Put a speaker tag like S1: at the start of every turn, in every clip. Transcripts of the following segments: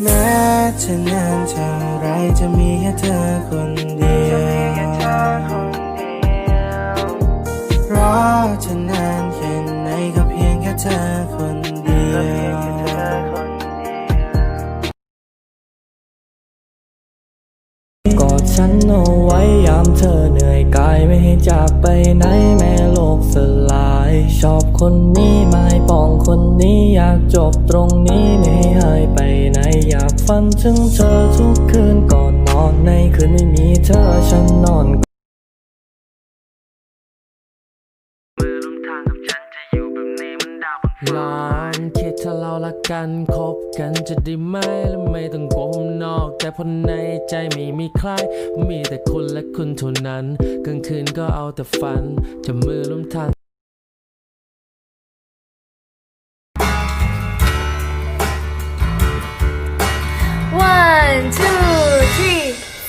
S1: แม้จะนานเท่าไรจะมีแค่เธอคนเดียวรอจะนานแค่ไหนก็เพียงแค่เธอคน อยากจบตรงนี้ไม่ให้หายไปไหนอยากฝันถึงเธอทุกคืนก่อนนอนในคืนไม่มีเธอฉันนอนลองคิดถ้าเรารักกันคบกันจะดีไหมและไม่ต้องโกหกนอก แต่พอในใจไม่มีใคร มีแต่คุณและคุณเท่านั้นกลางคืนก็เอาแต่ฝันจะมือร่วมทาง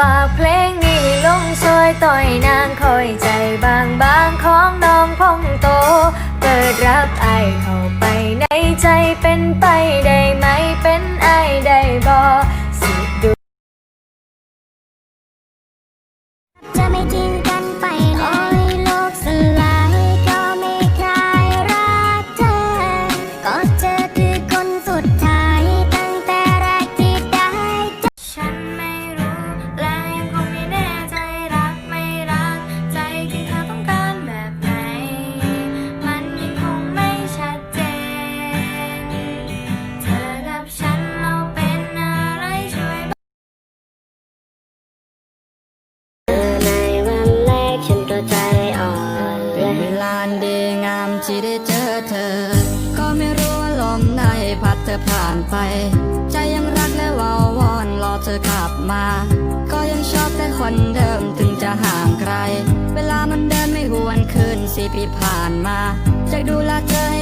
S2: ฝากเพลงนี้ลงซอยต่อยนางคอยใจบางบางของน้องพองโต เปิดรับไอเข้าไปในใจเป็นไปได้ไหมเป็นา
S3: นไป
S2: ใจยังรั
S3: ก
S4: และวาววอนรอเธอกลับมา ก็ยังชอบแต่คนเดิมถึงจะห่างไกล เวลามันเดินไม่หวนคืนสี่ปีผ่านมาจะดูแลเธอให้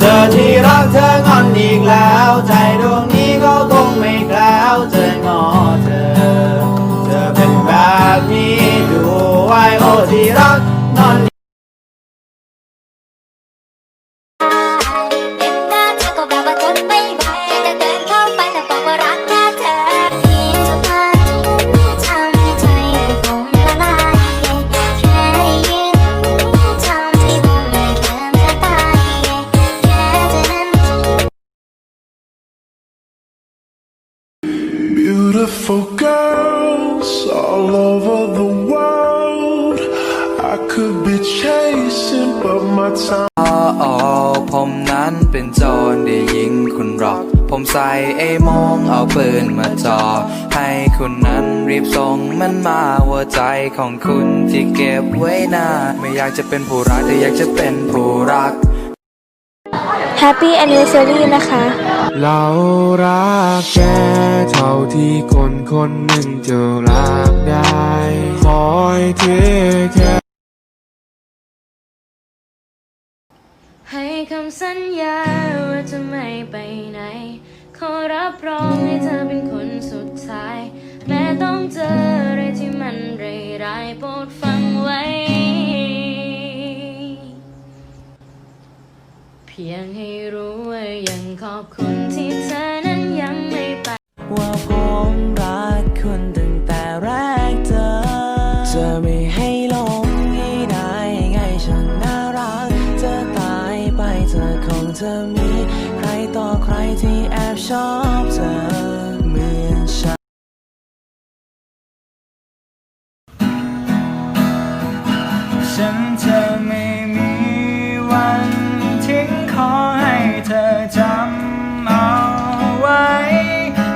S1: เธอที่ ใส่
S5: ไอ้โมงเอาปืนมาจ่อให้คุณนั้นรีบส่งมันมาหัวใจของคุณที่เก็บไว้นานไม่อยากจะเป็นผู้รักแต่อยากจะเป็นผู้รัก
S2: Happy Anniversary นะคะ
S6: เรารักแกเท่าที่คนคนหนึ่งจะรักได้ คอยเทแค่
S2: ให้คำสัญญาว่าจะไม่ไปไหน ขอรับรองให้เธอเป็นคนสุดท้าย แม้ต้องเจออะไรที่มันร้ายๆโปรดฟังไว้ เพียงให้รู้ว่ายังขอบคุณที่เธอ
S1: ชอบเธอเหมือนฉันฉันจะไม่มีวันทิ้งขอให้เธอจำเอาไว้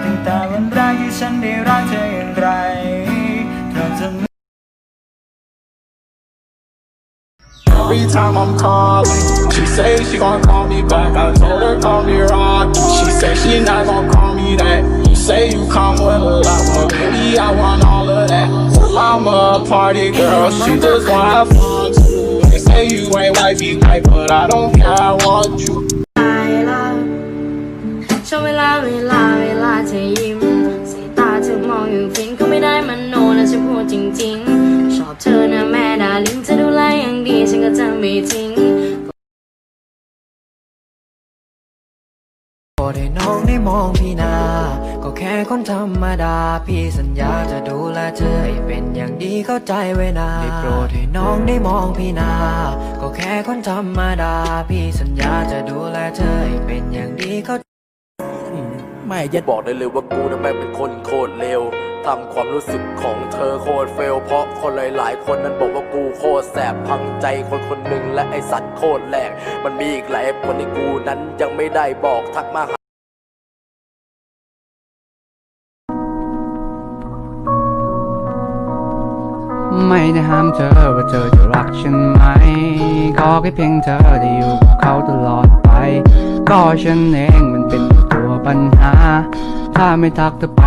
S1: ตั้งแต่วันแรกที่ฉันได้รักเธออย่างไรเธอจะ
S7: Every time I'm calling, she say she gon' call me back. I told her call me Rocky. Say she not gon' call me that. You say you come with a lot, but baby I want all of that. I'm a party girl, she just wanna have fun too. They say you ain't wifey type, but I don't care. I want you.
S2: ช่วงเวลาเวลาเวลาเธอยิ้มสายตาเธอมองอยู่ฟินก็ไม่ได้มันโนและฉันพูดจริงๆ ชอบเธอนะแม่ดาลิงเธอดูแลอย่างดีไม่ทิ้ง
S8: โปรดให้น้องได้มองพี่นา ก็แค่คนธรรมดา พี่สัญญาจะดูแลเธอให้เป็นอย่างดีเข้าใจไว้นาได้โปรดให้น้องได้มองพี่นา ก็แค่คนธรรมดา พี่สัญญาจะดูแลเธอให้เป็นอย่างดีเข้า
S9: ไม่ยัดบอกได้เลยว่ากูนั้นแม่งเป็นคนโคตรเลวทำความรู้สึกของเธอโคตรเฟล เพราะคนหลายๆ คนนั้นบอกว่ากูโคตรแสบพังใจคนคนหนึ่งและไอสัตว์โคตรแรงมันมีอีกหลายคนที่กูนั้นยังไม่ได้บอกทักมา
S10: ไม่ได้ห้ามเธอว่าเธอจะรักฉันไหม ก็แค่เพียงเธอได้อยู่กับเขาตลอดไป ก็ฉันเองมันเป็นตัวปัญหา ถ้าไม่ทักเธอไป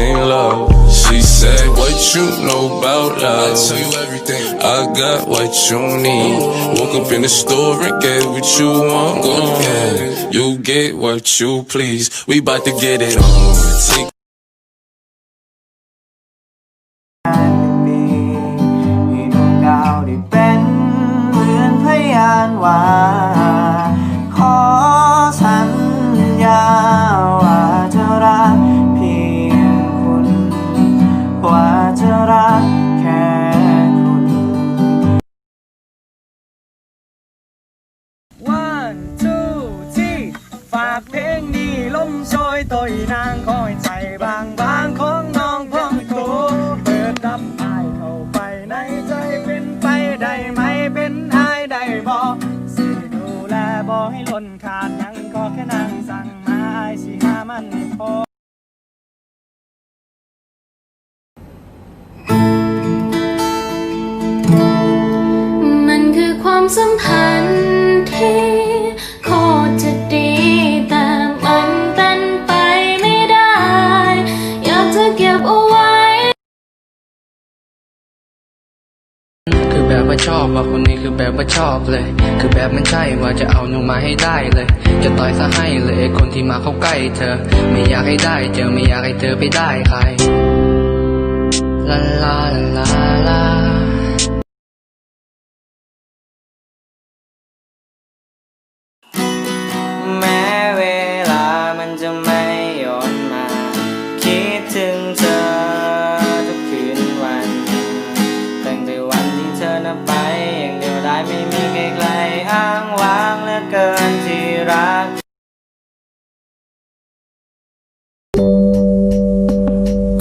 S11: in love. She said, What you know about love? I tell you everything. I got what you need. Woke up in the store and get what you want. Go ahead. You get what you please. We bout to get it on. Take
S8: ว่าชอบ
S2: ว่าคนนี้
S10: คือแบบว่าชอบเลย คือแบบมันใช่ว่าจะเอาหนูมาให้ได้เลย จะต่อยซะให้เลยคนที่มาเข้าใกล้เธอ ไม่อยากให้ได้เจอไม่อยากให้เธอไปได้ใครลาลาลาลา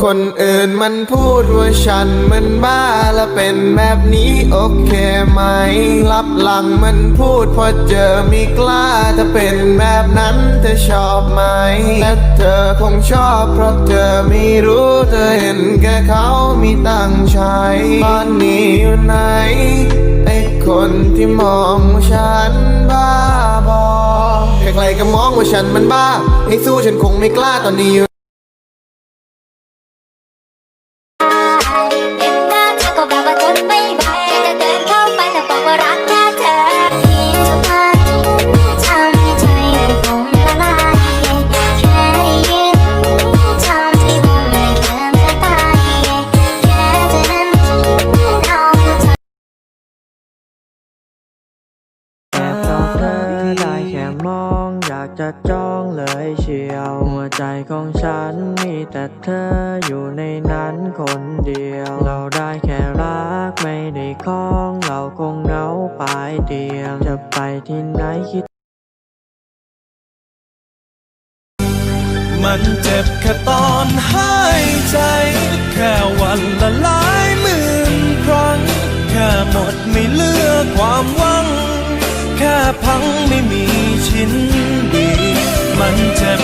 S8: คนอื่นมัน
S6: พูดว่าฉันมันบ้าและเป็นแบบนี้โอเคไหม รับหลังมันพูดพอเจอมีกล้าถ้าเป็นแบบนั้นเธอชอบไหมและเธอคงชอบเพราะเธอไม่รู้เธอเห็นแค่เขามีตังใช้ตอนนี้อยู่ไหนไอ้คนที่มองว่าฉันบ้าบอใครๆก็มองว่าฉันมันบ้า ให้สู้ฉันคงไม่กล้าตอนนี้า
S3: ปลายเตีย
S8: ง จะไปที่ไหนคิด
S12: มันเจ็บแค่ตอนหายใจ แค่วันละหลายหมื่นครั้ง แค่หมดไม่เหลือความหวัง แค่พังไม่มีชิ้นดี มันเจ็บ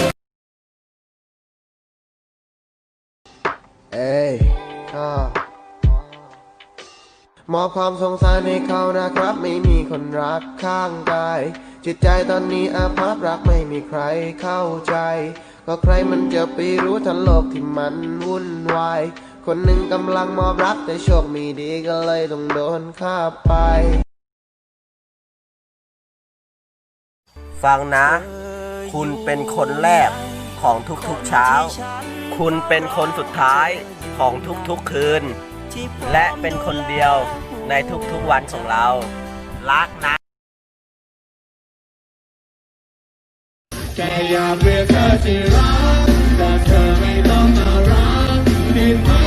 S6: เอ้ยก็ มอบความสงสารให้เขานะครับ ไม่มีคนรักข้างกาย จิตใจตอนนี้อาภัพรักไม่มีใครเข้าใจ ก็ใครมันจะไปรู้ทันโลกที่มันวุ่นวาย คนหนึ่งกำลังมอบรักแต่โชคไม่ดีก็เลยต้องโดนฆ่าไป
S13: ฟังนะ คุณเป็นคนแรกของทุกๆเช้า คุณเป็นคนสุดท้ายของทุกๆคืน และเป็นคนเดียวในทุกๆวันของเรา รักนะ
S14: แค่อยากเรียกเธอที่รักแต่เธอไม่ต้องมารักผิดไหม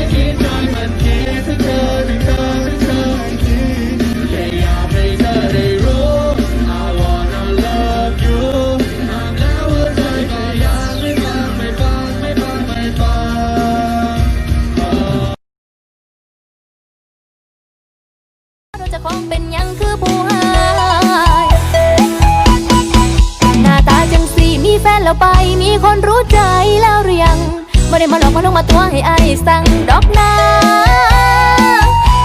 S14: ไม่ได้มา
S2: หลอกมาลงมาตัวให้อายสั่งดอกนา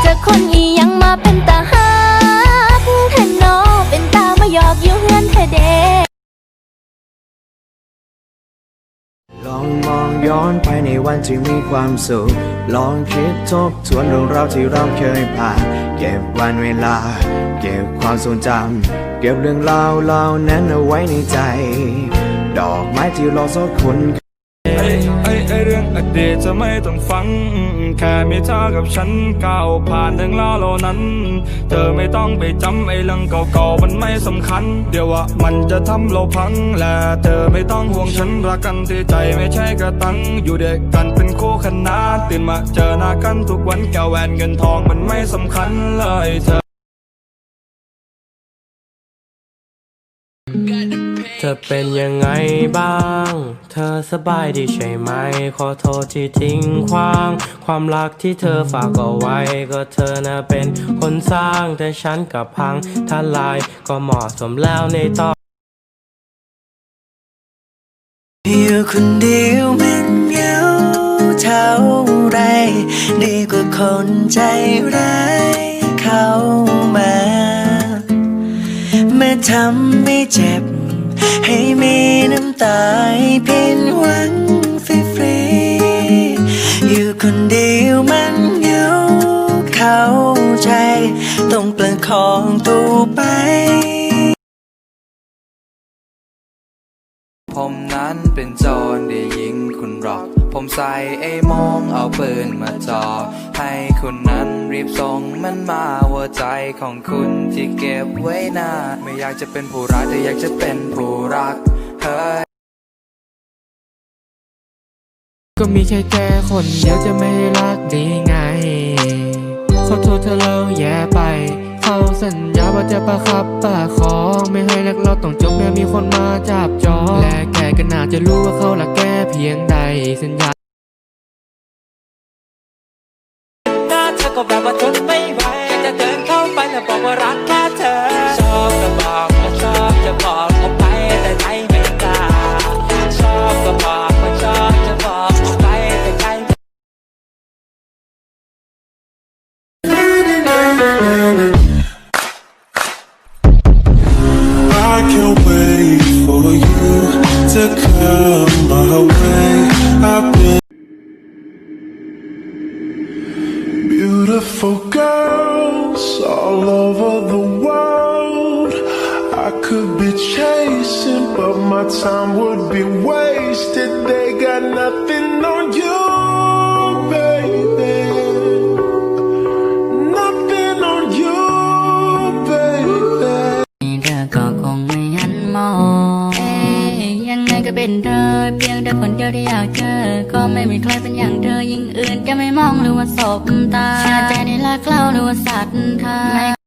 S2: เจะคนอีหยังมาเป็นตาหักแทนนอเป็นตามาหยอกอยู่เฮือนเธอเด
S15: ลองมองย้อนไปในวันที่มีความสุข ลองคิดทบทวนเรื่องราวที่เราเคยผ่าน เก็บวันเวลา เก็บความทรงจำ เก็บเรื่องราวเหล่านั้นเอาไว้ในใจ ดอกไม้ที่รอสักคน
S16: ไอ้ไอ้ไอ้เรื่องอดีตจะไม่ต้องฟัง แค่มีเธอกับฉันก้าวผ่านเรื่องราวเหล่านั้น เธอไม่ต้องไปจำไอ้เรื่องเก่าๆมันไม่สำคัญ เดี๋ยวว่ามันจะทำเราพังและเธอไม่ต้องห่วงฉันรักกันที่ใจไม่ใช่กระตัง อยู่เด็กกันเป็นคู่ขนานตื่นมาเจอหน้ากันทุกวันแก้วแหวนเงินทองมันไม่สำคัญเลยเธอ
S15: เธอเป็นยังไงบ้าง เธอสบายดีใช่ไหม ขอโทษที่ทิ้งขว้าง ความรักที่เธอฝากเอาไว้ ก็เธอน่ะเป็นคนสร้าง แต่ฉันกับพังทลาย ก็เหมาะสมแล้วในตอน
S17: อยู่คนเดียวมันเหงาเท่าไร ดีกว่าคนใจร้ายเข้ามา มาทำให้เจ็บ ให้มีน้ำตาให้ผิดหวังฟรีๆอยู่คนเดียวมันเหงาเข้าใจ ต้องประคองตัวไป
S5: ผมนั้นเป็นโจรได้ยิน ผมใส่ไอ้มองเอาปืนมาจ่อให้คุณนั้นรีบส่งมันมาหัวใจของคุณที่เก็บไว้นาไม่อยากจะเป็นผู้รักแต่อยากจะเป็นผู้รัก เฮ้ย
S15: ก็มีแค่แกคนเดียวจะไม่รักได้ไงขอโทษเธอเราแย่ไป จะประคับประคองไม่ให้รักเราต้องจบแม้มีคนมาจับจองและแกก็น่าจะรู้ว่าเขารักแกเพียงใดสัญญา
S17: หน้าเธอก็แบบว่าทนไม่ไหวจะเดินเข้าไปแล้วบอกว่ารัก
S18: wasted. They got nothing on you, baby. Nothing on you, baby.
S19: เธอก็คงไม่หันมองเอ๊ยยังไงก็เป็นเธอเพียงแต่คนเดียวที่อยากเจอ ก็ไม่มีใครเป็นอย่างเธอยิ่งอื่นก็ไม่มองหรือว่าสบตาชื่อใจในรักเราหรือว่าศรัทธา